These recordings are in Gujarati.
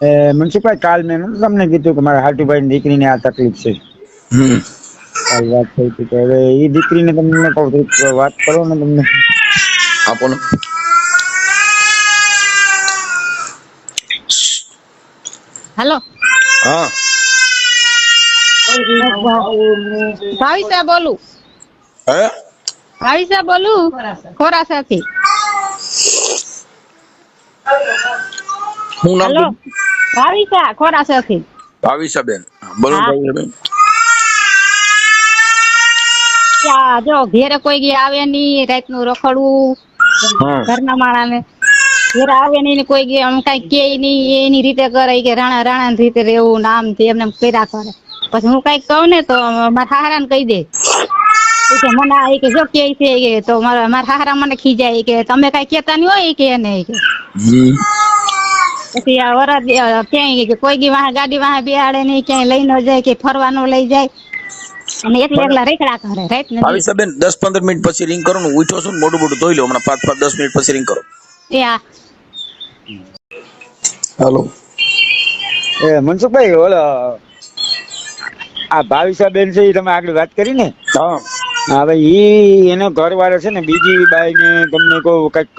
એ મનસુખભાઈ કાલ મેં નહોતું તમને કીધું કે મારા હાટુભાઈ દીકરીને આ તકલીફ છે હમ કાલ વાત થઈ હતી તો હવે એ દીકરીને તમને કહું તો વાત કરો ને તમને આપો ને હાલો હા ભાવિસા બોલું હે ભાવિસા બોલું ખોરાસાથી હું નામ હાલો ભાવિસા ભાવિશા બેન. બોલો હા. ભાવિશાબેન જો ઘેરે કોઈ ગી આવે નહીં રાતનું રખડવું ઘરના માણાને. ઘેરે આવે ને કોઈ ગી આમ કઈ કે નહીં એની રીતે કરે કે રાણા રાણા રીતે રહેવું નામ તે એમને એમ કર્યા કરે. પછી હું કંઈક કહું ને તો મારા હાહરાને કહી દે. કે મને આ કે જો કે છે તો મારા મારા હાહરા મને ખીજાય કે તમે કઈ કેતા નહીં હોય કે એને કે. પછી આ વરદ ક્યાંય કોઈ ગી વાહ ગાડી વાહ બિહાડે નહીં ક્યાંય લઈ ન જાય કે ફરવાનો લઈ જાય. અને એકલા એકલા રેકડા કરે રાઈટ ને ભાવિશાબેન દસ પંદર મિનિટ પછી રિંગ કરો ને ઉઠો છો ને મોટું મોટું ધોઈ લો હમણાં પાંચ પાંચ દસ મિનિટ પછી રિંગ કરો. એ આ. હાલો. એ મનસુખભાઈ ઓલો આ ભાવિસાબેન છે એ તમે આગળ વાત કરી ને? હા. હવે ઈ એનો ઘરવાળો છે ને બીજી બાઈ ને તમને કહું કંઈક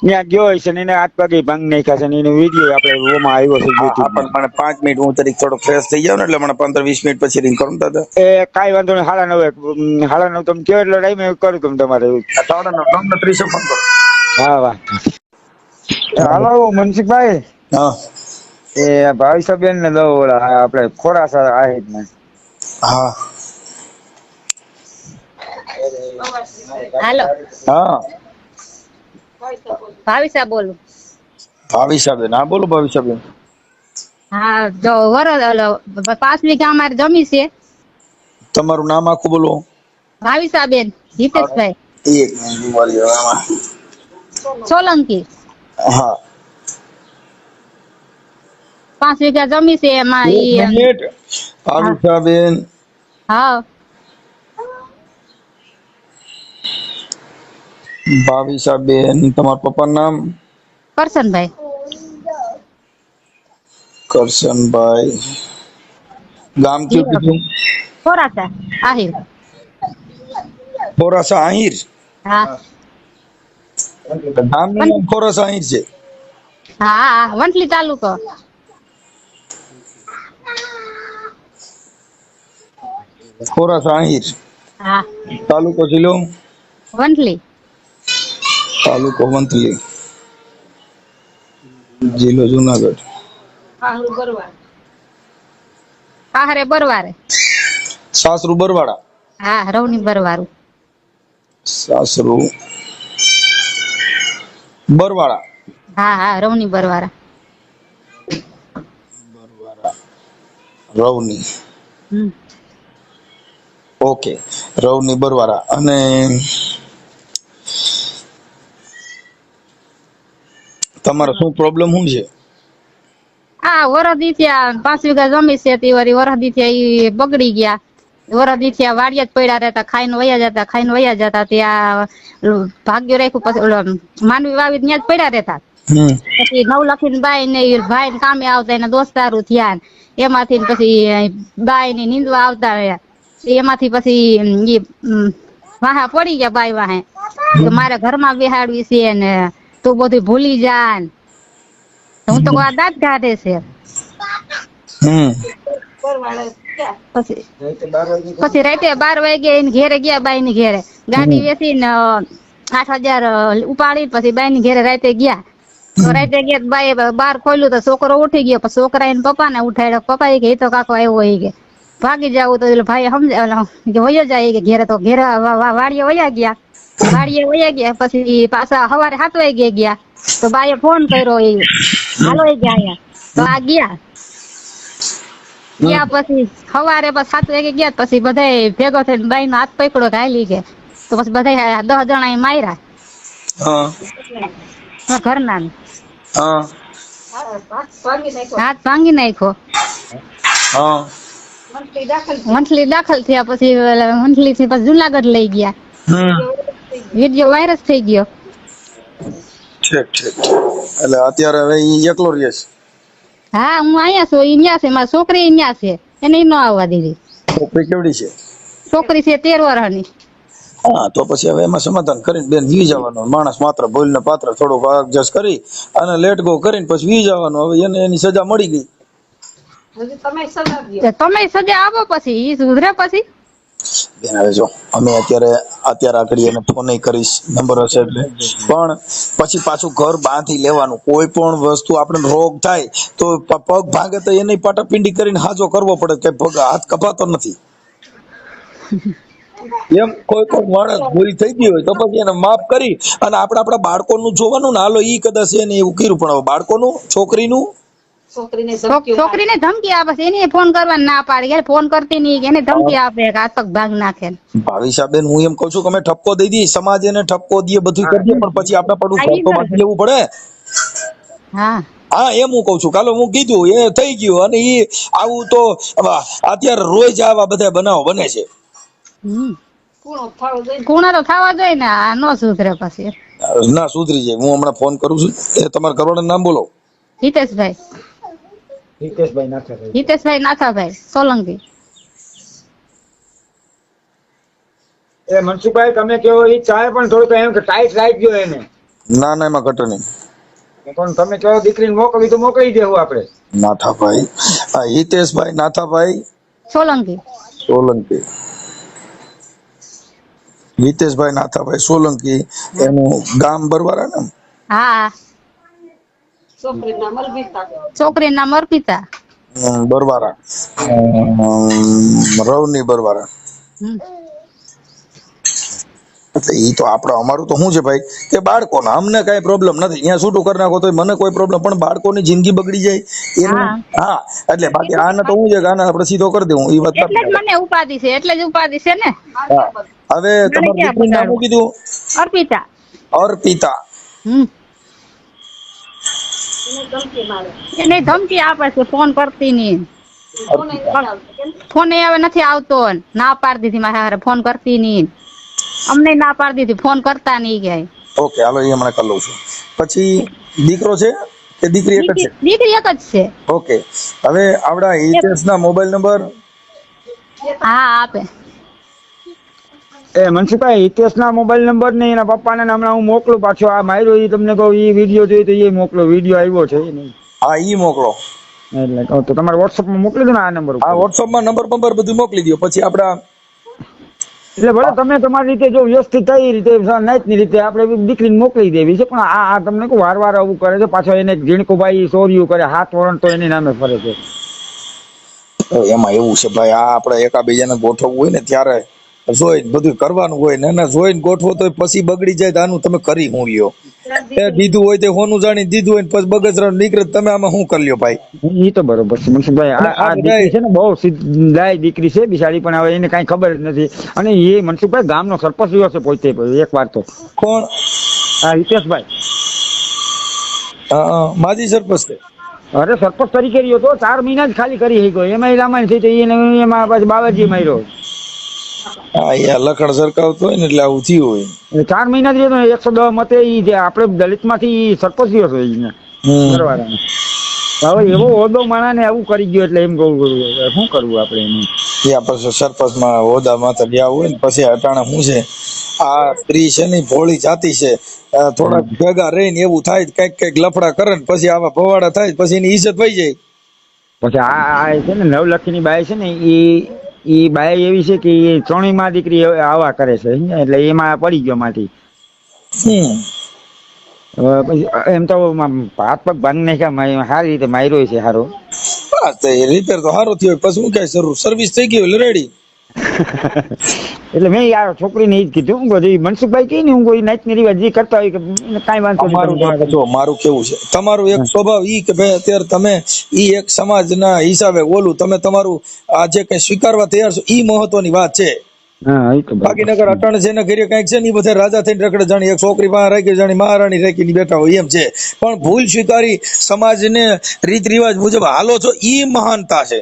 ત્યાં ગયો છે ને એને હાથ પગે ભાંગ નાખ્યા છે ને એનો વીડિયો આપણે ઓમાં આવ્યો છે હા, પણ મને પાંચ મિનિટ હું તરીકે થોડો ફ્રેશ થઈ જાવ ને એટલે મને પંદર વીસ મિનિટ પછી રિંગ કરું દાદા. એ કાંઈ વાંધો નહીં હાડા નવે હાડા નવ તમે કયો એટલો ટાઈમ કરું તમે તમારે. સાડા નવ નવ ત્રીસો ફોન કરો. હા વાહ હાલો મનસુખભાઈ. હા. એ ભાવિસાબેન ને દો આપણે ખોરાસા આહિત ને હા. હાલો. હા. ભાવિસા બોલું. ભાવિશાબેન. હા બોલો ભાવિશાબેન. હા જો વરદ ઓલો પાંચ વીઘા અમારે જમી છે. તમારું નામ આખું બોલો. ભાવિસા બેન હિતેશભાઈ એક મિનિટ ઊભા રહ્યો આમાં. સોલંકી. હા. પાંચ વીઘા જમી છે એમાં એક ઈ મિનિટ. ભાવિશાબેન બેન તમારા પપ્પાનું નામ? કરશનભાઈ. કરશનભાઈ. ગામ કયું કીધું? ફોરાસા આહિર. ફોરાસા આહિર? હા. ગામનું નામ ફોરાસા આહિર છે? હા વંટલી તાલુકો. ફોરાસા આહિર. હા. તાલુકો જિલ્લો? વંથલી. તાલુકો વંથલી જિલ્લો જુનાગઢ. આહરે બરવારે સાસરુ બરવાડા. હા રવની બરવારું સાસરુ બરવાડા. હા હા રવની બરવારા રવની. હમ. ઓકે રવની બરવાડા. અને તમારો શું પ્રોબ્લેમ શું છે? આ વરદી થયા પાંચ વીઘા જમી છે તે વરદી થયા ઈ બગડી ગયા. વરદી થયા વાડિયા જ પડ્યા રહેતા ખાઈને વયા જતા ખાઈને વયા જતા ત્યાં ભાગ્ય રાખ્યું પછી ઓલો માનવી વાવી ત્યાં જ પડ્યા રહેતા. પછી નવ લખીને બાઈ ને ભાઈ ને કામે આવતા એને દોસ્તારું થયા એમાંથી પછી બાઈ ની નીંદવા આવતા રહ્યા. એમાંથી પછી વાહા પડી ગયા બાઈ વાહે. મારે ઘરમાં બેહાડવી છે ને તું બધું ભૂલી જા ને હું તો આ દાંત કાઢે છે હમ પછી પછી રાતે બાર વાગે એને ઘેરે ગયા બાઈ ની ઘેરે ગાડી વેચીને અ, આઠ હજાર અ, ઉપાડી પછી બાઈ ની ઘેરે રાતે ગયા તો રાતે ગયા તો બાઈએ બાર ખોલ્યું તો છોકરો ઉઠી ગયો પછી છોકરા એને પપ્પા ને ઉઠાડ્યો પપ્પા એ કે "ઈ તો કાકો આવ્યો હોય કે ભાગી જાવું તો એટલે ભાઈ સમજે ઓલો કે વયો જાય કે ઘેરે તો ઘેરે વા- વા- વાડીએ વયા ગયા વાડીએ વયા ગયા પછી પાછા સવારે સાત વાગે ગયા. તો બાએ ફોન કર્યો એ હાલો એ ગયા અહીંયા. તો આ ગયા. ગયા પછી સવારે બસ સાત વાગે ગયા પછી બધાય ભેગો થઈને બાઈ નો હાથ પકડો કે હાલી કે તો પછી બધા દસ જણા એ માર્યા. હા. મારા ઘરના ને. હા. હાથ ભાંગી નાખ્યો. હા. મંથલી દાખલ થયા પછી મંથલી થી પછી જુનાગઢ લઈ ગયા. હમ. વીડિયો વાયરસ થઈ ગયો ઠીક ઠીક એટલે અત્યારે હવે ઈ એકલો રહે છે હા હું અહીંયા છું અહીંયા છે મારી છોકરી અહીંયા છે એને ઈ ન આવવા દીધી છોકરી કેવડી છે છોકરી છે તેર વર્ષની હા તો પછી હવે એમાં સમાધાન કરીને બેન વી જવાનું માણસ માત્ર ભૂલને પાત્ર થોડુંક એડજસ્ટ કરી અને લેટ ગો કરીને પછી વી જવાનું હવે એને એની સજા મળી ગઈ તમે સજા આપો પછી ઈ સુધરે પછી બેન આવે જો અમે અત્યારે અત્યારે આકડી એને ફોન કરીશ નંબર હશે એટલે. પણ પછી પાછું ઘર બાંધી લેવાનું. કોઈ પણ વસ્તુ આપણે રોગ થાય, તો પગ ભાગે તો એને પાટાપિંડી કરીને હાજો કરવો પડે કે પગ હાથ કપાતો નથી. એમ કોઈ કોઈ માણસ ભૂલ થઈ ગઈ હોય તો પછી એને માફ કરી અને આપણે આપણા બાળકોનું જોવાનું ને હાલો ઈ કદાચ એને એવું કર્યું પણ બાળકોનું, છોકરીનું છોક- છોકરીને ધમકી આપે છે. એને ફોન કરવા ના પાડી. કે ફોન કરતી નહીં એને ધમકી આપે. હાથ પગ ભાગ નાખે. ભાવિશાબેન હું એમ કઉ છું કે અમે ઠપકો દઈ દઈએ. સમાજ એને ઠપકો દઈએ બધું કરી દઈએ પણ પછી આપણે પડું તો બાંધી લેવું પડે. હા. હા એમ હું કઉ છું. કાલો હું કીધું એ થઈ ગયું. અને એ આવું તો અત્યારે રોજ આવા બધા બનાવો બને છે. કુણા તો થવા જોઈએ ને. ન સુધરે પછી. ના સુધરી જાય. હું હમણાં ફોન કરું છું. એ તમારા ઘરવાળાનું નામ બોલો. હિતેશભાઈ. હિતેશભાઈ નાથાભાઈ હિતેશભાઈ નાથાભાઈ સોલંકી. એ મનસુખભાઈ તમે કહો એ ચાય પણ થોડું એમ કે ટાઈટ રાખજો એને. ના ના એમાં ઘટે નહીં. પણ તમે કહો દીકરીને મોકલી તો મોકલી દેવું આપણે. નાથાભાઈ આ હિતેશભાઈ નાથાભાઈ સોલંકી. સોલંકી. હિતેશભાઈ નાથાભાઈ સોલંકી. એનું ગામ બરવારા ને? હા. છોકરી નામ અર્પિતા બરવારા. રવની બરવારા. એટલે ઈ તો આપણે અમારું તો શું છે ભાઈ? કે બાળકોને અમને કઈ પ્રોબ્લેમ નથી. અહીંયા છૂટું કરી નાખો તો મને કોઈ પ્રોબ્લેમ પણ બાળકોની જિંદગી બગડી જાય. હા. એટલે બાકી આને તો હું છે કે આને આપણે સીધો કરી દેવું એ વાત એટલે જ મને ઉપાધિ છે એટલે જ ઉપાધિ છે ને? હવે તમારું નામ કીધું? અર્પિતા. અર્પિતા. હમ. એને ધમકી આપે છે ફોન કરતી નહીં. ફોન હવે નથી આવતો ના પાડી દીધી મારા હારે ફોન કરતી નહીં. અમને ના પાડી દીધી ફોન કરતા નહીં ક્યાંય. ઓકે હાલો એ હમણાં કરી લઉં છું. પછી દીકરો છે? કે દીકરી એક જ છે? દીકરી દીકરી એક જ છે. ઓકે હવે આપડા હિતેશ ના મોબાઈલ નંબર? હા આપે. એ મનસુખભાઈ હિતેશના મોબાઈલ નંબર ને એના પપ્પાને હમણાં હું મોકલું પાછો આ માર્યો એ તમને કહું એ વીડિયો જોઈ તો એ મોકલો વીડિયો આવ્યો છે એ નહીં. હા એ મોકલો. એટલે તો તમારે વોટ્સઅપમાં મોકલી દો ને આ નંબર આ વોટ્સઅપમાં વોટ્સઅપ નંબર બંબર બધું મોકલી દો પછી આપણા એટલે ભલે તમે તમારી રીતે જો વ્યવસ્થિત થઈ એ રીતે નાઈટની રીતે આપણે દીકરીને મોકલી દેવી છે પણ આ આ તમને કહું વાર વાર આવું કરે છે. પાછો એને ઝીણકુભાઈ ચોર્યું કરે હાથ વરણ તો એની નામે ફરે છે. એમાં એવું છે ભાઈ આ આપણે એકાબીજાને ગોઠવવું હોય ને ત્યારે જોઈને બધું કરવાનું હોય ને એને જોઈને ગોઠવો તો પછી બગડી જાય તો આનું તમે કરી હું લ્યો? એ દીધું હોય તે હોનું જાણી દીધું હોય પછી બગજરા નીકળે તમે આમાં શું કરી લ્યો ભાઈ? એ તો બરોબર છે. મનસુખભાઈ આ દીકરી છે ને બહુ સિદ્ધાય દીકરી છે બિચારી પણ હવે એને કાંઈ ખબર જ નથી. અને એ મનસુખભાઈ ગામનો સરપંચ રહ્યો છે પોતે એક વાર તો. કોણ? હા હિતેશભાઈ માજી સરપંચ છે. અરે સરપંચ તરીકે રહ્યો તો ચાર મહિના જ ખાલી કરી શક્યો. એમાં રામાયણ થઈ તો એને એમાં પછી બાબાજી માર્યો. હા એ લખણ સરકાવતો હોય ને એટલે આવું થયું હોય ચાર મહિના થી એકસો દસ મતે ઈ જે આપણે દલિતમાંથી ઈ સરપંચ છે એને. ઘરવાળાને. હવે એવો હોદો માણાને આવું કરી ગયો એટલે એમ કહું શું કરવું આપણે એનું ત્યાં પછી સરપંચમાં હોદ્દા માથે ગયા હોય ને પછી અટાણા શું છે આ સ્ત્રી છે ને ભોળી જાતિ છે થોડા ભેગા રહીને એવું થાય કંઈક કંઈક લફડા કરે ને પછી આવા ભવાડા થાય પછી એની ઈજ્જત થઈ જાય પછી આ આ છે ને નવલખી ની બાઈ છે ને એ ઈ બાઈ એવી છે કે એ ત્રણેયમાં દીકરી આવા કરે છે? એટલે એમાં પડી ગયો માથી એમ તો હાથ પગ ભાંગ નાખ્યા સારી રીતે માર્યો છે સારો એ રિપેર તો સારો થયો પછી શું કઈ સર્વિસ થઈ ગઈ એટલે રેડી એટલે મેં યાર છોકરીને એ જ કીધું હું કહું, મનસુખભાઈ કહે ને હું કોઈ નાઈટની રિવાજ જે કરતા હોય કે કાંઈ વાંધો મારું જો મારું કેવું છે? તમારું એક સ્વભાવ ઈ કે ભાઈ અત્યારે તમે ઈ એક સમાજના હિસાબે ઓલું તમે તમારું આ જે કઈ સ્વીકારવા તૈયાર છો ઈ મહત્વની વાત છે. હા ઈ તો બરાબર. બાકી નગર અટણ છે ને ઘરે કંઈક છે ને બધા રાજા થઈને રખડે જાણી એક છોકરી પાસે રાખી જાણી મહારાણી રાખીને બેઠા હોય એમ છે. પણ ભૂલ સ્વીકારી સમાજને રીત રિવાજ મુજબ હાલો છો ઈ મહાનતા છે.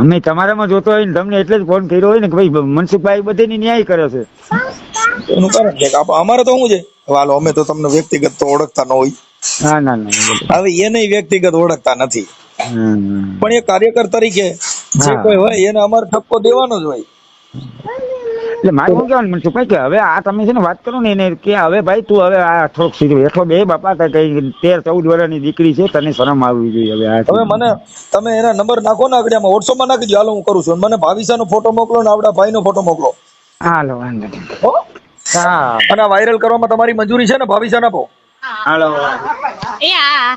અમે તમારામાં જોતો હોય ને તમને એટલે જ ફોન કર્યો હોય ને કે ભાઈ મનસુખભાઈ બધીની ન્યાય કરે છે. એનું કારણ છે અમારે તો શું છે? હાલો અમે તો તમને વ્યક્તિગત તો ઓળખતા ન હોય. ના ના ના હવે એને વ્યક્તિગત ઓળખતા નથી. પણ એ કાર્યકર તરીકે જે કોઈ હોય એને અમારે ઠપકો દેવાનો જ હોય. એટલે મારે શું કહેવાનું? મનસુખભાઈ કે હવે આ તમે છે ને વાત કરો ને એને કે હવે ભાઈ તું હવે આ થોડોક સીધો એટલો બે બાપા કે કઈ તેર ચૌદ વર્ષની દીકરી છે તને શરમ આવવી જોઈએ હવે આ હવે મને તમે એના નંબર નાખો ને આગળ વોટ્સઅપમાં નાખી દો. હાલો હું કરું છું. મને ભાવિસાનો ફોટો મોકલો ને આપડા ભાઈનો ફોટો મોકલો. હાલો વાંધો નહીં. હા? અને વાયરલ કરવામાં તમારી મંજૂરી છે ને? ભાવિસા આપો. હાલો એ હા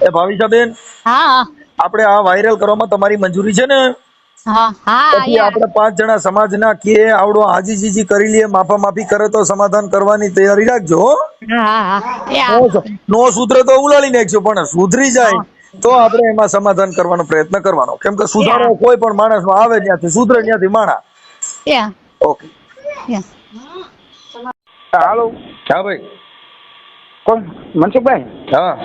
એ ભાવિસા બેન હા. આપણે આ વાયરલ કરવામાં તમારી મંજૂરી છે ને? પછી આપણે પાંચ જણા સમાજના કે આવડો હાજી જીજી કરી લઈએ માફા માફી કરે તો સમાધાન કરવાની તૈયારી રાખજો નો- સુધરે તો ઉલાળી નાખજો પણ સુધરી જાય તો આપણે એમાં સમાધાન કરવાનો પ્રયત્ન કરવાનો. કેમ કે સુધારો કોઈ પણ માણસ આવે ત્યાંથી સુધરે ત્યાંથી માણા. ઓકે. હાલો. હા ભાઈ. કોણ? મનસુખભાઈ? હા.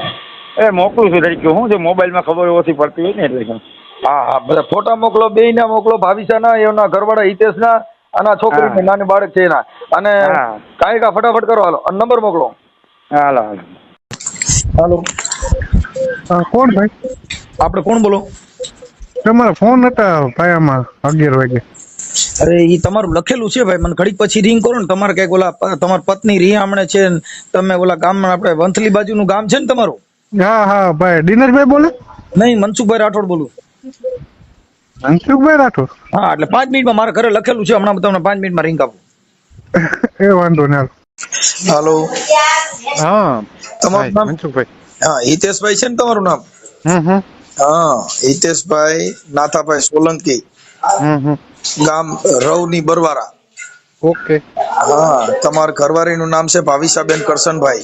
એ મોકલું છું તરીકે હું છે મોબાઈલમાં ખબર ઓછી પડતી હોય ને એટલે. હા હા બધા ફોટા મોકલો બે ના મોકલો ભાવિસાના એના ઘરવાળા હિતેશના અને છોકરી નાની બાળક છે એના અને. કાંઈ કા ફટાફટ કરો હાલો. અને નંબર મોકલો. હાલો હાલો. હાલો. કોણ ભાઈ? આપણે કોણ બોલો? તમારા ફોન હતા ભાઈ આમાં અગિયાર વાગે. અરે ઈ તમારું લખેલું છે ભાઈ. મને ઘડીક પછી રિંગ કરો ને. તમારે કંઈક ઓલા તમારી પત્ની રિયામણે છે તમે ઓલા ગામમાં આપણે વંથલી બાજુનું ગામ છે ને તમારું? હા હા ભાઈ. દિનેશભાઈ બોલે? નહીં મનસુખભાઈ રાઠોડ બોલું. મનસુખભાઈ રાઠોડ. હા એટલે પાંચ મિનિટમાં મારા ઘરે લખેલું છે. હમણાં તમને પાંચ મિનિટમાં રિંગ આપું. એ વાંધો ને હાલો. હા. તમારું નામ? મનસુખભાઈ. હા હિતેશભાઈ છે ને તમારું નામ? હમ હા હિતેશભાઈ નાથાભાઈ સોલંકી. હમ હમ. ગામ રવની બરવારા. ઓકે. હા તમારા ઘરવાળીનું નામ છે ભાવિસાબેન કરશનભાઈ.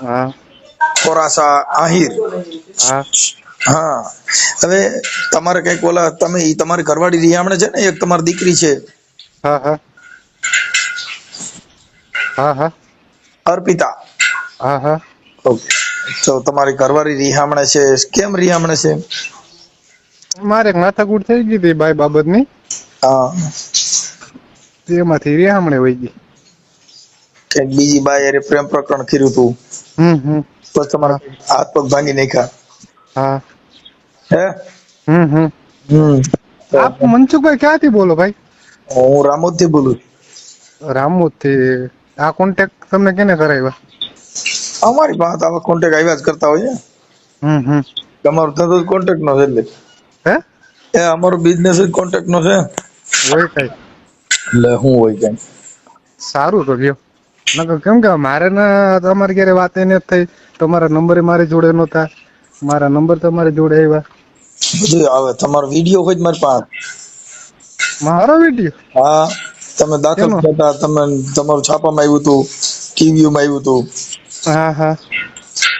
હા. કોરાસા આહિર. હા. હા. હવે તમારે કંઈક ઓલા તમે ઈ તમારી ઘરવાળી રિયામણે છે ને એક તમારી દીકરી છે. હા હા. હા હા. અર્પિતા. હા હા. ઓકે તો તમારી ઘરવાળી રિહામણે છે કેમ રિહામણે છે? મારે એક માથાકૂટ થઈ ગઈ હતી બાઈ બાબતની. હા. તેમાંથી રેહામણે વહી ગઈ. કંઈક બીજી બાઈ અરે પ્રેમ પ્રકરણ કર્યું હતું હમ હમ. પછી તમારા હાથ પગ ભાંગી નાખ્યા. હા? હે હમ હમ. હમ. આપ મનસુખભાઈ ક્યાંથી બોલો ભાઈ? હું રામોદથી બોલું રામોદથી આ કોન્ટેક્ટ તમને કેને કરાવ્યા? અમારી પાસે આવા કોન્ટેક્ટ આવ્યા જ કરતા હોય હમ હમ. તમારો ધંધો કોન્ટેક્ટ નો છે એટલે. હે? એ અમારો બિઝનેસ જ કોન્ટેક્ટ નો છે. હોય કઈ. એટલે હું હોય કઈ. સારું તો લ્યો નકર કેમ કે મારે ને તમારે ક્યારે વાત એને થઈ. તમારા નંબર મારી જોડે નહોતા. મારા નંબર તમારે જોડે આવ્યા બધું આવે તમારો વીડિયો હોય મારી પાસે. મારો વીડિયો? હા તમે દાખલ થતા તમે તમારું છાપામાં આવ્યું હતું ટીવીમાં આવ્યું હતું. હા હા.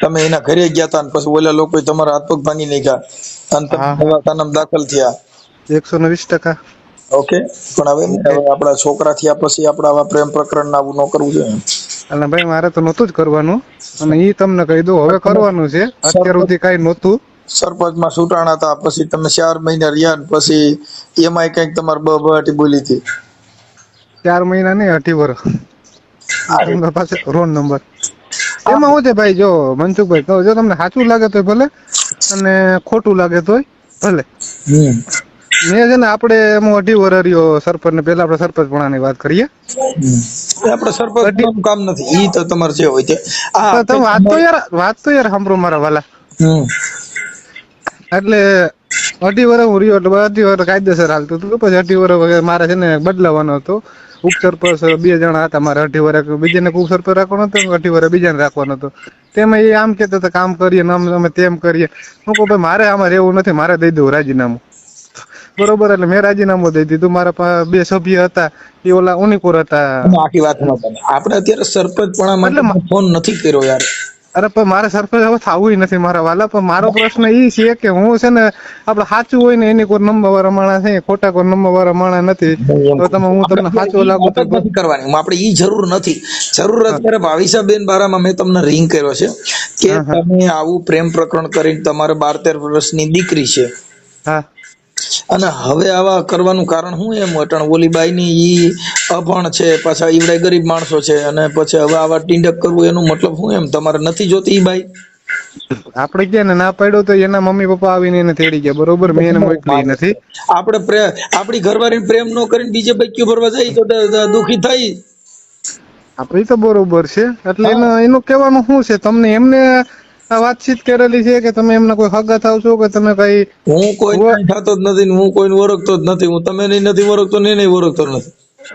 તમે એના ઘરે ગયા હતા ને પછી ઓલા લોકો તમારા હાથ પગ ભાંગી નાખ્યા અને તમે. દવાખાનામાં દાખલ થયા. એકસો ને વીસ ટકા. ઓકે? પણ હવે હવે આપણા છોકરા થયા પછી આપણા પ્રેમ પ્રકરણ ના આવું ન કરવું જોઈએ. અને ભાઈ મારે તો નહોતું જ કરવાનું. અને ઈ તમને કહી દઉં હવે કરવાનું છે. અત્યાર સુધી કઈ નહોતું. સરપંચમાં છૂટાણા હતા પછી તમે ચાર મહિના રહ્યા પછી એમાં કંઈક તમારે બ બહાટી બોલી હતી. ચાર મહિના નહીં અઢી વર્ષ. પાસે રોન નંબર. એમાં શું છે ભાઈ જો મનસુખભાઈ કહો જો તમને સાચું લાગે તોય ભલે અને ખોટું લાગે તોય ભલે. મેં છે ને આપણે એમ અઢી વર્ષ રહ્યો સરપંચ ને પેલા આપણે સરપંચની વાત કરીએ. આપણે સરપંચ કામ નથી. ઈ તો તમારે જે હોય તે. વાત તો યાર વાત તો યાર સાંભળો મારા વાલા. એટલે અઢી વર્ષ હું રહ્યો એટલે અઢી વર્ષ કાયદેસર હાલતું હતું. પછી અઢી વર્ષ મારે છે ને બદલાવાનો હતો. ઉપસરપંચ બે જણા હતા મારે. અઢી વર્ષ બીજાને ઉપસરપંચ રાખવાનો હતો અઢી વર્ષ બીજાને રાખવાનો હતો. તેમાં એ આમ કેતો હતો કામ કરીએ ને અમે તેમ કરીએ. હું કહું ભાઈ મારે આમાં રહેવું નથી. મારે દઈ દઉં રાજીનામું. બરોબર એટલે મેં રાજીનામું દઈ દીધું. મારા બે સભ્ય હતા એ ઓલા ઉનીપુર હતા. આખી વાત સમજવાની. આપણે અત્યારે સરપંચપણા એટલે ફોન નથી કર્યો યાર. અરે પણ મારે સરપંચ હવે થવું નથી મારા વાલા પણ મારો પ્રશ્ન એ છે કે હું છે ને આપડે સાચું હોય ને એની કોઈ નંબર વાળા માણસ છે ખોટા કોઈ નંબર વાળા માણસ નથી તો તમે હું તમને સાચું લાગુ તો નથી કરવાની. આપણે ઈ જરૂર નથી. જરૂર અત્યારે ભાવિસાબેન બારામાં મેં તમને રિંગ કર્યો છે કે તમે આવું પ્રેમ પ્રકરણ કરીને તમારે બાર તેર વર્ષની દીકરી છે. હા. અને હવે આવા કરવાનું કારણ શું એમ? અટણ ઓલી ની ઈ અભણ છે પાછા ઈવડાય ગરીબ માણસો છે અને પછી હવે આવા ટીંડક કરવું એનું મતલબ શું એમ? તમારે નથી જોતી ઈ બાઈ? આપણે ક્યાં ને ના પાડ્યો તો એના મમ્મી પપ્પા આવીને એને તેડી ગયા બરોબર? મેં એને મોકલી નથી. આપણે આપણી ઘરવાળી પ્રેમ ન કરીને બીજે બૈક્યું ભરવા જાય તો દુખી થઈ. આપણે તો બરોબર છે એટલે એનું કહેવાનું શું છે? તમને એમને આ વાતચીત કરેલી છે કે તમે એમના કોઈ હગા થાવ છો કે તમે કઈ હું કોઈ થતો જ નથી હું કોઈને ઓળખતો જ નથી. હું તમે નહીં નથી ઓળખતો ને નહીં ઓળખતો નથી.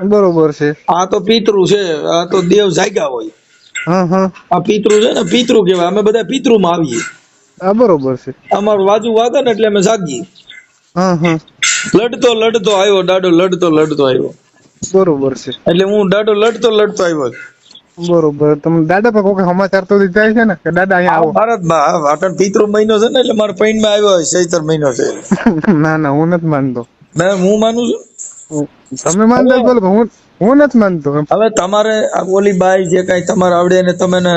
બરોબર છે. આ તો પિતૃ છે આ તો દેવ જાગ્યા હોય. હા હા. આ પિતૃ છે ને પિતૃ કહેવાય. અમે બધા પિતૃ માં આવીએ. આ બરોબર છે. અમારું વાજુ વાગે ને એટલે અમે જાગીએ. હા હા. લડતો લડતો આવ્યો દાડો લડતો લડતો આવ્યો. બરોબર છે. એટલે હું દાડો લડતો લડતો આવ્યો બરોબર. તમે દાદા પર કોઈ સમાચાર તો દીધા છે ને? કે દાદા અહીંયા આવો. ભારતમાં અટલ પિતૃ મહિનો છે ને એટલે મારા પૈનમાં આવ્યો હોય સૈતર મહિનો છે. ના ના હું નથી માનતો. ના હું માનું છું. તમે માનતા બોલો હું હું નથી માનતો. હવે તમારે આ ઓલી બાઈ જે કઈ તમારે આવડે ને તમે ને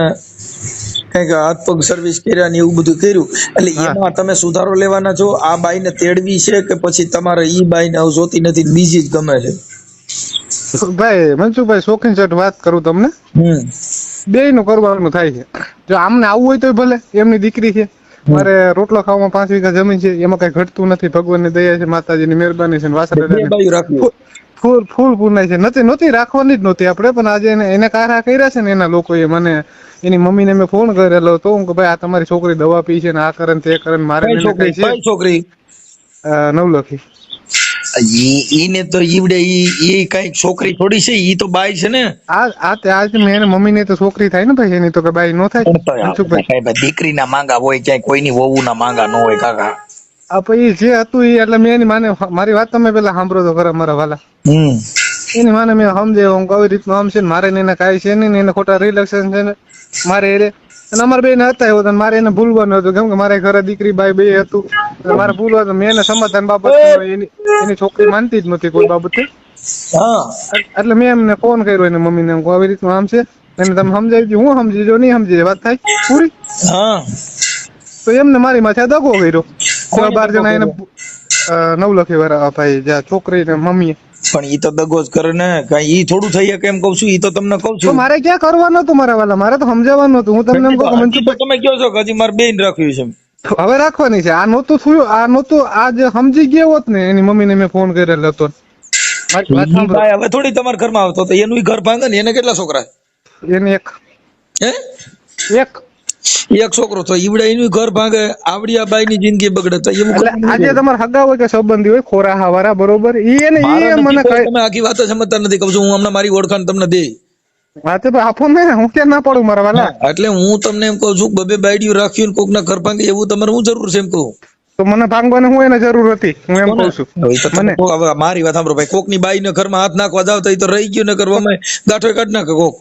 કંઈક હાથ પગ સર્વિસ કર્યા ને એવું બધું કર્યું. એટલે એમાં તમે સુધારો લેવાના છો. આ બાઈ ને તેડવી છે કે પછી તમારે ઈ બાઈ ને હવે જોતી નથી બીજી જ ગમે છે? ભાઈ મનસુખભાઈ શોખીન સેટ વાત કરું તમને. બે નું કરવાનું થાય છે. જો આમને આવું હોય તો ભલે એમની દીકરી છે. મારે રોટલો ખાવામાં પાંચ વીઘા જમીન છે એમાં કઈ ઘટતું નથી. ભગવાનની દયા છે માતાજીની મહેરબાની છે ને ફૂલ ફૂલ પૂર્ણાય છે. નથી નહોતી રાખવાની જ નહોતી આપણે પણ આજે એને કારા કર્યા છે ને એના લોકોએ મને એની મમ્મીને મેં ફોન કરેલો તો હું કે ભાઈ આ તમારી છોકરી દવા પી છે ને આ કરે ને તે કરે ને મારે છોકરી? છે. છોકરી? અ, નવલખી. ઈને તો ઈવડે ઈ ઈ કઈ છોકરી થોડી છે ઈ તો બાઈ છે ને. આ આ તે આજ મેં મમ્મી ને તો છોકરી થાય ને ભાઈ એની તો કે બાઈ નો થાય. દીકરી ના માંગા હોય ક્યાંય કોઈની વહુના માંગા ન હોય કાકા. આ પછી જે હતું એ એટલે મેં એની માને મારી વાત તમે પેલા સાંભળો તો ખરા મારા વાલા. હમ. એની માને મેં સમજે હું કઈ રીતનું આમ છે ને મારે એને કાંઈ છે નહીં ને એને ખોટા રિલેક્શન છે ને મારે એ અને અમારે બેન હતા એવું મારે એને ભૂલવાનું હતું. કેમ કે મારે ઘરે દીકરી બાઈ બે હતું. મારે ભૂલવાનું મેં એને સમાધાન બાબત એની એની છોકરી માનતી જ નથી કોઈ બાબતે. એટલે મેં એમને ફોન કર્યો એને મમ્મીને. એમ કહું આવી રીતનું આમ છે. એને તમે સમજાવી દીધું હું સમજી જો નહીં સમજી વાત થાય? પૂરી? હા. તો એમને મારી માથે દગો કર્યો. બાર જણા એને નવલખી વાળા ભાઈ જ્યાં છોકરી ને મમ્મી પણ ઈ તો દગો જ કરે ને કઈ ઈ થોડું થઈ શકે એમ કઉ છું ઈ તો તમને કઉ છું. મારે ક્યાં કરવાનું હતું મારા વાલા? મારે તો સમજાવવાનું હતું. હું તમને એમ કહું તમે કહો છો હજી મારે બેન રાખ્યું છે. હવે રાખવાની છે. આ નહોતું થયું આ નહોતું આ જે સમજી ગયો હોત ને એની મમ્મીને મેં ફોન કરેલો હતો. હવે થોડી તમારા ઘરમાં આવતો તો એનું ઘર ભાંગે ને એને કેટલા છોકરા? એને એક. હે? એક. એક છોકરો તો ઈવડે એનું ઘર ભાંગે આવડિયા બાઈ ની જિંદગી બગડે તો એવું આજે તમારે હગા હોય કે સંબંધી હોય ખોરા હવારા બરોબર? ઈ એને ઈ મને તમે આખી વાત સમજતા નથી. કહું છું હું હમણાં મારી ઓળખાણ તમને દે. હા તો આપો ને હું કે ના પડું મારા વાલા? એટલે હું તમને એમ કહું છું બબે બાયડીઓ રાખ્યું ને કોકના ઘર ભાંગે એવું તમારે હું જરૂર છે એમ કહું? તો મને ભાંગવાની હું એને જરૂર હતી હું એમ કહું છું. હવે મારી વાત સાંભળો ભાઈ કોઈકની બાઈ ને ઘરમાં હાથ નાખવા જાવ તો તો રહી ગયું ને કરવામાં ગાંઠો કાઢ નાખે કોક.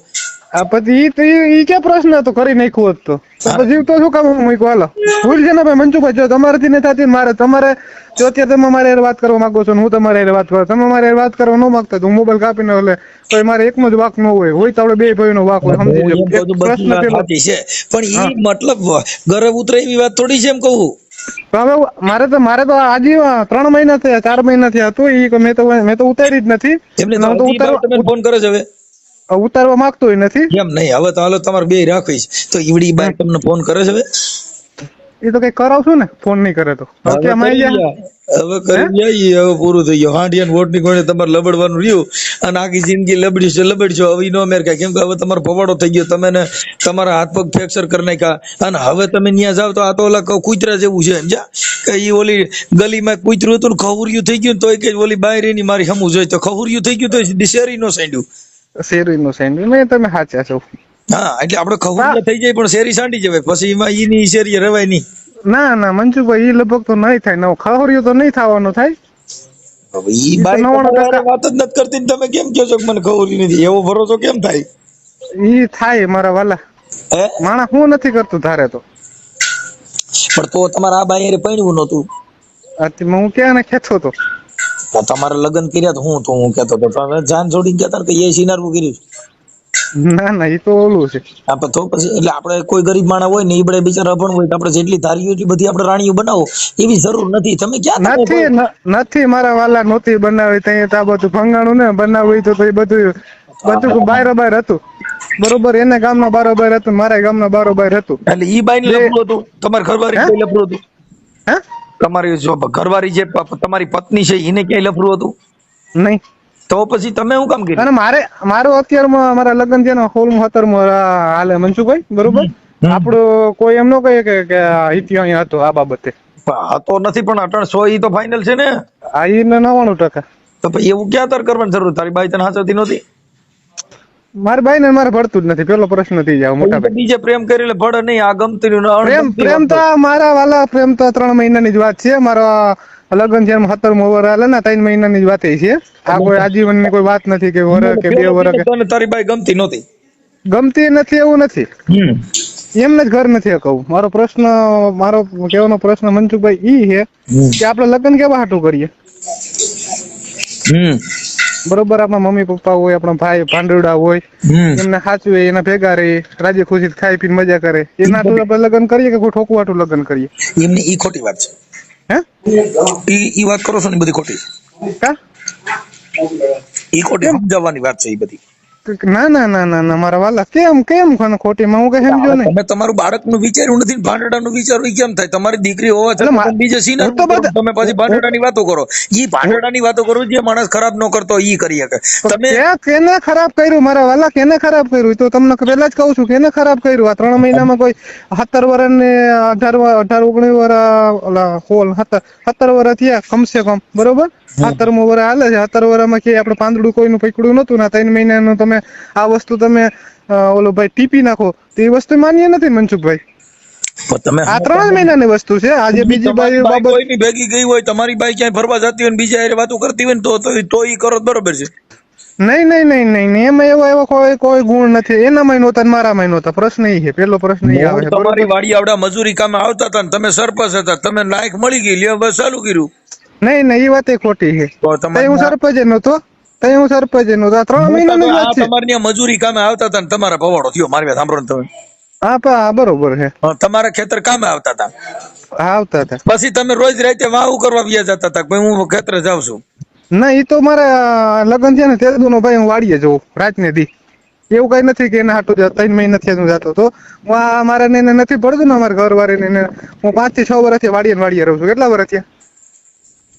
આ પછી ઈ તો ઈ ઈ પ્રશ્ન હતો? કરી નાખ્યો હોત તો. પછી તો શું કામ મૂક્યો? હાલો. ભૂલ છે ને ભાઈ મંજુભાઈ જો તમારાથી નહીં થતી મારે તમારે જો અત્યારે તમે મારે વાત કરવા માંગો છો ને હું તમારે હારે વાત કરું તમે મારે વાત કરવા ન માંગતા તો હું મોબાઈલ કાપીને એટલે તો મારે એકનો જ વાક ન હોય. હોય તો આપણે બે ભાઈનો વાક હોય સમજી બધી પ્રશ્ન છે. પણ ઈ મતલબ ઘરે ઉતરે એવી વાત થોડી છે એમ કહું. હવે મારે તો મારે તો આજે ત્રણ મહિના થયા ચાર મહિના થયા તો ઈ મેં તો મેં તો ઉતારી જ નથી. ફોન કરે છે હવે. ઉતારવા માંગતો નથી? કેમ નહીં? હવે તો હાલો તમારે બે રાખવી છે. તો ઈવડી બાઈ તમને ફોન કરે છે હવે? એ તો કઈ કરાવશું ને? ફોન નહીં કરે તો. હવે કરી ગયા. હવે પૂરું થઈ ગયું. હાંડિયા વોટની કોઈને તમારે લબડવાનું રહ્યું. અને આખી જિંદગી લબડ્યું છે લબડશો હવે નો મેર કાંઈ. કેમ કે હવે તમારો ફવાડો થઈ ગયો. તમે તમારા હાથ પગ ફ્રેક્ચર કરી નાખ્યા. અને હવે તમે ન્યા જાવ તો આ તો ઓલા કૂતરા જેવું છે. સમજ્યા કે ઈ ઓલી ગલીમાં કૂતરું હતું ને ખહુરિયું થઈ ગયું તો તોય કે ઓલી બાય એની મારી હમું જોઈ. તો ખહુરિયું થઈ ગયું તો શેરી નો સાંડ્યું. શેરી નું સેન્ડ મેં તમે સાચા છો. હા એટલે આપણે ખબર થઈ જાય પણ શેરી સાંડી જવાય પછી એમાં ઈની શેરી રવાય નહીં. ના ના મંજુભાઈ એ લગભગ તો નહીં થાય. નવ ખવર્યું તો નહીં થવાનો થાય. ઈ બાઈ 99% તમારી હારે વાત જ નથી કરતી તમે કેમ કહો છો કે મને ખવરી નથી? એવો ભરોસો કેમ થાય? ઈ થાય મારા વાલા. હે? માણસ હું નથી કરતું ધારે તો. પણ તો તમારા આ બાઈ હારે નતું હું ક્યાં ને ખેંચો તો તો? તમારે લગ્ન કર્યા તો હું તો હું કેતો હતો તમે જાન છોડી ગયા તાર કે એ સિનારવું કર્યું ના ના એ તો ઓલું છે. પણ તો પછી એટલે આપણે કોઈ ગરીબ માણસ હોય ને એ બિચારા અભણ હોય તો આપણે જેટલી ધારીઓ એટલી બધી આપણે રાણીઓ બનાવો. એવી જરૂર નથી. તમે ક્યાં નથી નથી મારા વાલા નહોતી બનાવી. ત્યાં તો આ બધું ભંગાણું ને બનાવવું તો તો એ બધું બધું બારોબાર હતું. બરોબર એને ગામમાં બારોબાર હતું મારા ગામમાં બારોબાર હતું. એટલે ઈ બાઈ ને લફડું હતું? તમારી ઘરવાળી હે? કઈ હતું? હે? તમારી જો ઘરવાળી જે તમારી પત્ની છે એને ક્યાંય લફરું હતું? નહીં. તો પછી તમે શું કામ કર્યું? અને મારે મારું અત્યારમાં મારા લગ્ન છે ને સોળ સત્તરમો હાલે મનસુખભાઈ બરોબર? આપણું કોઈ એમ ન કહે કે હિત્યો અહીંયા હતો આ બાબતે. હતો નથી પણ અટણ સો ઈ તો ફાઇનલ છે ને? આ ઈ નવાણું ટકા. તો પછી એવું ક્યાં તર કરવાની જરૂર? તારી બાઈ તને હાચવતી નહોતી? મારી ભાઈ ને મારે ભળતું જ નથી પેલો પ્રશ્ન થઈ જાય મોટા ભાઈ. બીજે પ્રેમ કરી એટલે ભળે નહીં આ ગમતી પ્રેમ પ્રેમ તો મારા વાલા પ્રેમ તો ત્રણ મહિનાની જ વાત છે. મારા લગ્ન છે સત્તર ઓવર હાલે ને ત્રણ મહિનાની જ વાત છે. આ કોઈ આજીવનની કોઈ વાત નથી કે વર કે બે વર કે તારી ભાઈ ગમતી નહોતી. ગમતી નથી એવું નથી. એમને જ ઘર નથી કહું મારો પ્રશ્ન મારો કહેવાનો પ્રશ્ન મનસુખભાઈ ઈ છે કે આપણે લગ્ન કેવા હાટું કરીએ? હમ. બરોબર આપણા મમ્મી પપ્પા હોય આપણા ભાઈ ભાંડુડા હોય એમને સાચવે એના ભેગા રહે રાજી ખુશી ખાઈ પીને મજા કરે. એના આપણે લગ્ન કરીએ કે કોઈ ઠોકું હાટું લગ્ન કરીએ? એમની ઈ ખોટી વાત છે. હે? ઈ ઈ વાત કરો છો ને બધી ખોટી? કા? ઈ ખોટી સમજાવવાની વાત છે ઈ બધી. ના ના ના ના ના મારા વાલા કેમ કેમ કોને ખોટી માં હું કઈ સમજો નહીં. તમે તમારું બાળકનું વિચાર્યું નથી ભાંડડા નું વિચારવું કેમ થાય? તમારી દીકરી હોવા છતાં બીજે સીના તમે પછી ભાંડડાની વાતો કરો. ઈ ભાંડડાની વાતો કરો જે માણસ ખરાબ ન કરતો ઈ કરી શકે. તમે કેને ખરાબ કર્યું? મારા વાલા કેને ખરાબ કર્યું? તો તમને પહેલા જ કહું છું કેને ખરાબ કર્યું? આ ત્રણ મહિનામાં કોઈ સત્તર વર્ષ ને અઢાર અઢાર ઓગણીસ વર્ષ ઓલા હોલ સત્તર સત્તર વર્ષ થયા કમસે કમ. બરોબર? સત્તરમું વરા હાલે છે. સત્તર વર્ષમાં કે આપણે પાંદડું કોઈનું પકડ્યું નતું ને ત્રણ મહિનાનું તમે આ વસ્તુ તમે ઓલો ભાઈ ટીપી નાખો તો એ વસ્તુ માન્ય નથી મનસુખભાઈ? તમે આ ત્રણ મહિનાની વસ્તુ છે. આજે બીજી બાઈ બાબત કોઈની ભેગી ગઈ હોય તમારી બાઈ ક્યાંય ફરવા જતી હોય ને બીજા હારે વાતો કરતી હોય ને તો તો ઈ કરો બરોબર છે. નહીં નહીં નહીં નહીં. એમાં એવો એવો કોઈ કોઈ ગુણ નથી. એનામાં નહોતા મારા મારામાં નહોતા પ્રશ્ન એ છે. પેલો પ્રશ્ન એ આવે તમારી વાડી આવડા મજૂરી કામે આવતા હતા ને તમે સરપંચ હતા. તમે લાયક મળી ગઈ. લ્યો બસ ચાલુ કર્યું. નહીં નહીં એ વાત ખોટી છે. તો હું સરપંચ નતો તઈ હું સરપંચ નતો આ ત્રણ મહિનાની વાત છે. તમારી મજૂરી કામે આવતા હતા ને તમારા ભવાડો થયો મારી વાત સાંભળો ને તમે. હા પા બરોબર છે. તમારા ખેતર કામે આવતા હતા. આવતા હતા. પછી તમે રોજ રાતે વાવ કરવા વ્યા જતા હતા કે હું ખેતરે જાઉં છું? ના એ તો મારા લગ્ન છે ને તે નો ભાઈ હું વાડીએ જઉં રાતને દી. એવું કઈ નથી કે એના હાટું ત્રણ મહિના થયા હું જતો તો હું આ મારે ને નથી પડતું ને અમારા ઘર વાળી ને હું પાંચથી છ વર્ષથી વાડીએ વાડીએ રહું છું. કેટલા વર્ષ થયા?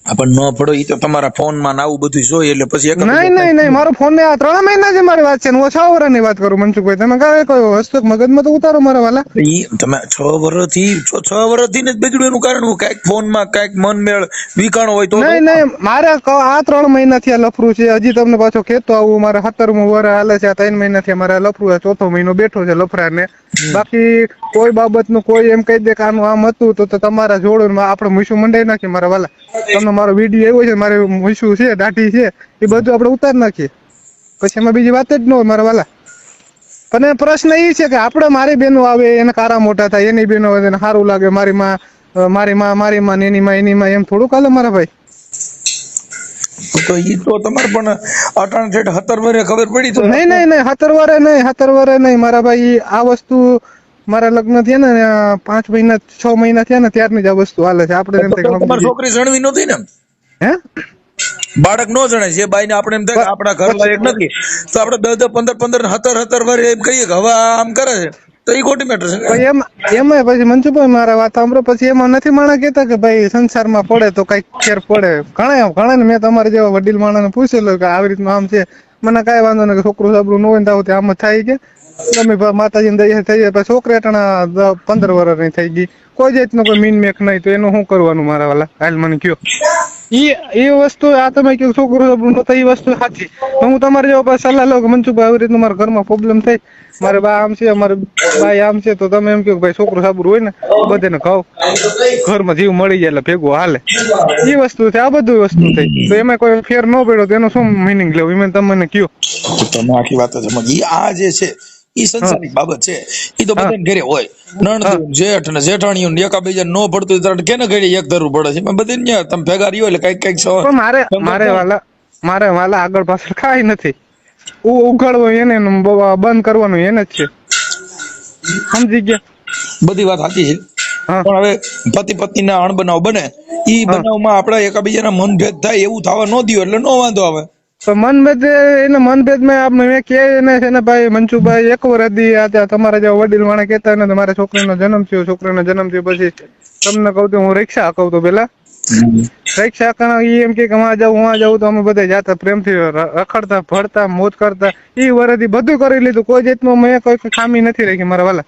પણ ન પડો ઈ તો તમારા ફોનમાં ને આવું બધું જોઈએ એટલે પછી એક નહીં નહીં નહીં મારો ફોન આ ત્રણ મહિના જે મારી વાત છે ને હું છ વર્ષની વાત કરું મનસુખભાઈ તમે કાંઈ કયો વસ્તુ મગજમાં તો ઉતારો મારા વાલા. ઈ તમે છ વર્ષથી છ વર્ષથી ને જ બગડ્યું એનું કારણ હું કાંઈક ફોનમાં કાંઈક મનમેળ વિકાણો હોય તો નહીં નહીં મારે આ ત્રણ મહિનાથી આ લફરું છે હજી તમને પાછો ખેતો આવું મારે સત્તરમું વર હાલે છે આ ત્રણ મહિનાથી થી આ લફરું છે ચોથો મહિનો બેઠો છે લફરાને. બાકી કોઈ બાબતનું કોઈ એમ કહી દે કે આનું આમ હતું તો તમારા જોડો આપણે મૂછું મંડાઈ નાખીએ મારા વાલા. તમને મારો વીડિયો આવ્યો છે મારે મૂછું છે દાઢી છે એ બધું આપણે ઉતાર નાખીએ. પછી એમાં બીજી વાત જ ન હોય મારા વાલા. પણ પ્રશ્ન એ છે કે આપણે મારી બહેનો આવે એને કારા મોટા થાય એની બહેનો આવે એને સારું લાગે મારી માં મારી માં મારી માં ને એની માં એની માં એમ થોડુંક હાલે મારા ભાઈ. તો ઈ તો તમારે પણ અટાણ ઠેઠ સત્તર વર્ષે ખબર પડી તો નહીં નહીં નહીં વરે નહીં વરે નહીં. મારા ભાઈ આ વસ્તુ મારા લગ્ન થયા ને પાંચ મહિના છ મહિના થયા ને ત્યારની જ આ વસ્તુ હાલે છે. આપણે તમારી છોકરી જણવી નહોતી ને હે? બાળક નો જણે જે બાઈ ને આપણે એમ થાય આપણા ઘર લાયક નથી તો આપણે દસ દસ પંદર પંદર સત્તર સત્તર વર્ષે એમ કહીએ કે હવે આમ કરે છે. તો એ ખોટી મેટર છે એમ એમાં પછી મનસુભાઈ મારા વાત સાંભળો પછી એમાં નથી માણસ કેતા કે ભાઈ સંસારમાં પડે તો કંઈક ફેર પડે. ઘણા ઘણા ને મેં તમારે જેવા વડીલ માણસને પૂછેલું કે આવી રીતનું આમ છે. મને કાંઈ વાંધો નહીં છોકરું સાબરું ન હોય ને તો આવું આમ થાય કે. તમે માતાજી દઈએ થઈ જાય છોકરી અટાણા દ- પંદર વર્ષની થઈ ગઈ. કોઈ જાતનો કોઈ મીન મેક નહીં, તો એનું શું કરવાનું મારા વાલા? હાલ મને કયો. એ વસ્તુ આ તમે કયો છોકરો તો એ વસ્તુ સાચી. હું તમારે જેવો સલાહ લઉં કે મનસુભાઈ આવી રીતનું મારા ઘરમાં પ્રોબ્લેમ થાય. મારે બા આમ છે મારે ભાઈ આમ છે, તો તમે એમ કહો ભાઈ છોકરો સાબુર હોય ને બધાને ખાવ. ઘરમાં જીવ મળી જાય એટલે ભેગું હાલે. એ વસ્તુ છે, આ બધું વસ્તુ થઈ તો એમાં કોઈ ફેર ન પડ્યો તો એનો શું મિનિંગ લેવું? એમાં તમને કયો. તમે આખી વાત સમજી આ જે છે ઈ સંસારિક બાબત છે. એ તો બધાને ઘરે હોય. નણંદ જેઠ ને જેઠાણીઓ ને એકાબીજા નો પડતું ત્યારે કેને ઘરે એક ધરવું પડે છે? બધી ન્યા તમે ભેગા રહ્યો એટલે કંઈક કંઈક સવાર મારે મારે વાલા મારે વાલા આગળ પાછળ કાંઈ નથી. ઉઘાડવો એને ને બંધ કરવાનું એને જ છે. સમજી ગયા? બધી વાત સાચી છે. પણ હવે પતિ પત્ની ના અણબનાવ બને. ઈ. બનાવમાં આપડા એકાબીજાના મનભેદ થાય એવું થવા ન દો એટલે નો વાંધો આવે. તો મનભેદ એને મનભેદ મેં આપણે મેં કે એને છે ને ભાઈ મનસુભાઈ એક વાર હતી આ તમારા જેવા વડીલ માણે કહેતા ને તમારા છોકરીનો જન્મ થયો છોકરાનો જન્મ થયો પછી તમને કહું તો હું રિક્ષા કહું તો પેલા રિક્ષા કણા ઈ એમ કે આ જાઉં માં જાઉં તો અમે બધા જાતા પ્રેમથી રખડતા ફરતા મોજ કરતા. ઈ વરદી બધું કરી લીધું. કોઈ જાતનું મેં કોઈ ખામી નથી રાખી મારા વાલા.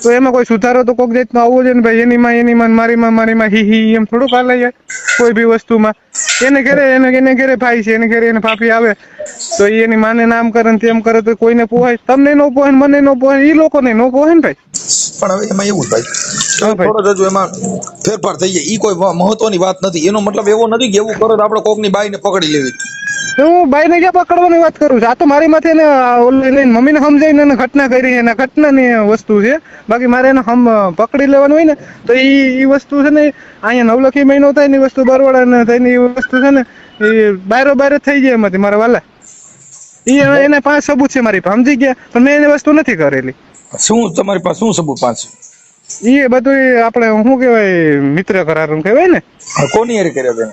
તો એમાં કોઈ સુધારો તો કોઈક જાતનો આવવો જોઈએ ને ભાઈ એની માં એની માં મારી માં મારી માં હી હી, એમ થોડુંક હાલે કોઈ બી વસ્તુમાં. એને ઘરે એને ઘરે ભાઈ છે, એને ઘરે એને ફાફી આવે તો એની માને નામ કરે ને તેમ કરે તો કોઈને પોહાય? તમને નો પોહાય મને નો પોહાય ઈ લોકોને નો પોહાય ને ભાઈ? પણ હવે એમાં એવું ભાઈ. થોડો જ એમાં ફેરફાર થઈ જાય. એ કોઈ મહત્વની વાત નથી. એનો મતલબ એવો નથી કે એવું કરો તો આપણે કોકની બાઈને પકડી લેવી. હું બાઈને ક્યાં પકડવાની વાત કરું છું? આ તો મારી માથે ને ઓલું લઈને મમ્મીને સમજાવીને એને ઘટના કરી એના ઘટનાની વસ્તુ છે. બાકી મારે એને હમ પકડી લેવાનું હોય ને તો એ ઈ વસ્તુ છે ને અહીંયા નવલખી મહિનો થાય ને વસ્તુ બરવાડા ને થાય ને એ વસ્તુ છે ને એ બાયરો બાયરો થઈ જાય એમાંથી મારા વાલા. ઈ એને- સબૂત છે મારી પાસે. સમજી ગયા? પણ મેં એને વસ્તુ નથી કરેલી. શું તમારી પાસે શું સબૂત પાંચ? એ બધું આપણે શું કહેવાય મિત્ર કરાર કહેવાય ને? કોની યાર કર્યો તેને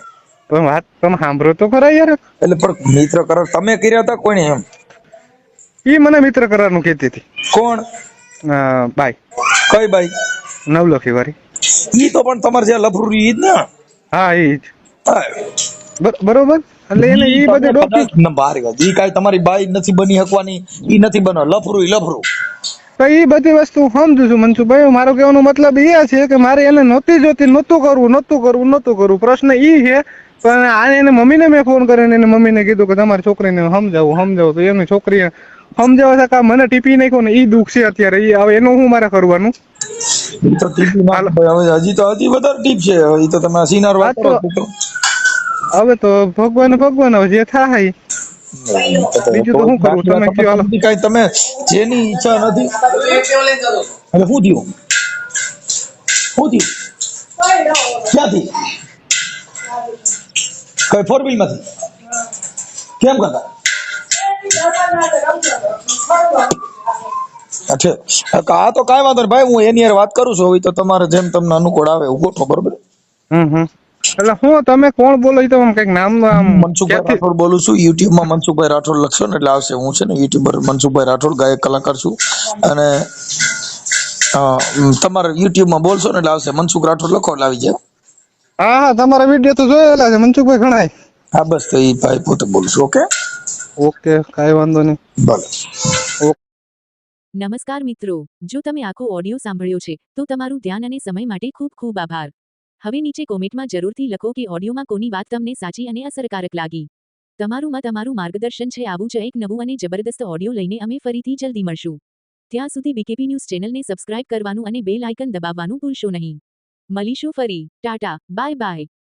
પણ વાત તમે સાંભળો તો ખરા યાર. એટલે પણ મિત્ર કરાર તમે કર્યા હતા કોઈને એમ? એ મને મિત્ર કરારનું કહેતી હતી. કોણ? બાઈ. કઈ બાઈ? નવલખી વાળી. ઈ તો પણ તમારે જે લફરું ઈ જ ને? હા ઈ જ. બરોબર? એટલે એને ઈ બધું ડોકી ન બહાર ગયા. ઈ કાઈ તમારી બાઈ નથી બની હકવાની ઈ નથી બનો લફરું ઈ લફરું. તો ઈ બધી વસ્તુ હું સમજુ છું મનસુખભાઈ. મારો કહેવાનો મતલબ એ છે કે મારે એને નહોતી જોતી નહોતું કરવું નહોતું કરવું નહોતું કરવું. પ્રશ્ન ઈ છે પણ આને એને મમ્મીને મેં ફોન કરીને એને મમ્મીને કીધું કે તમારી છોકરીને સમજાવું સમજાવું. તો એની છોકરીએ સમજાવવા છતાં મને ટીપી નાખ્યો ને ઈ દુઃખ છે અત્યારે. ઈ હવે એનું હું મારે કરવાનું? તો ટીપી હવે હજી તો હજી વધારે ટીપ છે. હજી તો તમે સિનાર વાત કરો. હવે તો ભગવાન ભગવાન જે થાય. બીજું તો શું કરવું? તમે કયો કઈ તમે જેની ઈચ્છા નથી. એટલે શું થયું શું થયું ક્યાંથી? કઈ ફોર વ્હીલમાંથી? કેમ કરતા? અચ્છા આ તો કાંઈ વાંધો નહીં. ભાઈ હું એની હારે વાત કરું છું. હવે તો તમારે જેમ તમને અનુકૂળ આવે એવું ગોઠવો બરોબર? હમ હમ. એટલે હું તમે કોણ બોલો છો તમે કંઈક નામ આમ મનસુખભાઈ રાઠોડ બોલું છું. યુટ્યુબમાં મનસુખભાઈ રાઠોડ લખશો ને એટલે આવશે. હું છે ને યુટ્યુબર મનસુખભાઈ રાઠોડ ગાયક કલાકાર છું. અને તમારે યુટ્યુબમાં બોલશો ને એટલે આવશે. મનસુખ રાઠોડ લખો એટલે આવી જાય. હા હા તમારા વીડિયો તો જોયેલા છે મનસુખભાઈ ઘણાય. હા બસ તો એ ભાઈ પોતે બોલશું છું ઓકે? ઓકે કાઈ વાંધો નહીં. ભલે. નમસ્કાર મિત્રો. જો તમે આખો ઓડિયો સાંભળ્યો છે તો તમારું ધ્યાન અને સમય માટે ખૂબ ખૂબ આભાર. હવે નીચે કોમેન્ટમાં જરૂરથી લખો કે ઓડિયોમાં કોની વાત તમને સાચી અને અસરકારક લાગી. તમારું મત અમારું માર્ગદર્શન છે આવું જ એક નવું અને જબરદસ્ત ઓડિયો લઈને અમે ફરીથી જલ્દી મળશું. ત્યાં સુધી બીકેપી ન્યૂઝ ચેનલને સબસ્ક્રાઇબ કરવાનું અને બેલ આઇકન દબાવવાનું ભૂલશો નહીં. મળીશું ફરી. ટાટા. Bye bye.